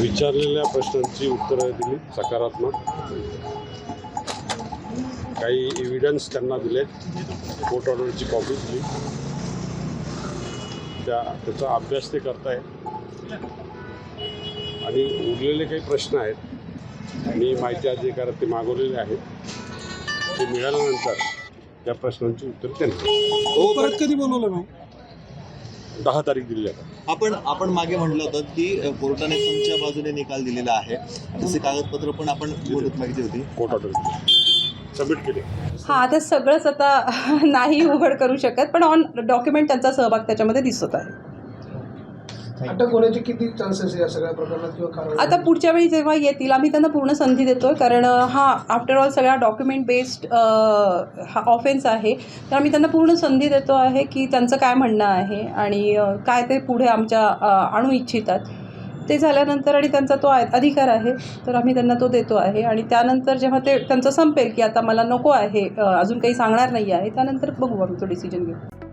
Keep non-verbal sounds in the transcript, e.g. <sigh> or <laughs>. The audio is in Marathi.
विचारलेल्या प्रश्नांची उत्तरं दिली सकारात्मक. काही एव्हिडन्स त्यांना दिले कोर्ट ऑर्डरची कॉपी दिली. त्या त्याचा अभ्यास ते करताय आणि उरलेले काही प्रश्न आहेत. मी माहिती अधिकारात ते मागवलेले आहेत. ते मिळाल्यानंतर त्या प्रश्नांची उत्तर त्यांनी हो परत कधी बोलवलं नाही? दहा तारीख दिली आहे आपण आपण मागे म्हटलं होतं की कोर्टाने तुमच्या बाजूने निकाल दिलेला आहे. तसे कागदपत्र पण आपण बोलत मागितली होती. कोर्ट ऑर्डर सबमिट केले. हा आता सगळंच आता <laughs> नाही उघड करू शकत पण ऑन डॉक्युमेंट त्यांचा सहभाग त्याच्यामध्ये दिसत आहे. अटक होण्याचे किती चान्सेस आहे या सगळ्या प्रकरणात किंवा आता पुढच्या वेळी जेव्हा येतील आम्ही त्यांना पूर्ण संधी देतोय. कारण हा आफ्टर ऑल सगळा डॉक्युमेंट बेस्ड हा ऑफेन्स आहे. तर आम्ही त्यांना पूर्ण संधी देतो आहे की त्यांचं काय म्हणणं आहे आणि काय ते पुढे आमच्या आणू इच्छितात. ते झाल्यानंतर आणि त्यांचा तो अधिकार आहे तर आम्ही त्यांना तो देतो आहे. आणि त्यानंतर जेव्हा ते त्यांचं संपेल की आता मला नको आहे अजून काही सांगणार नाही आहे त्यानंतर बघू आम्ही तो डिसिजन घेऊ.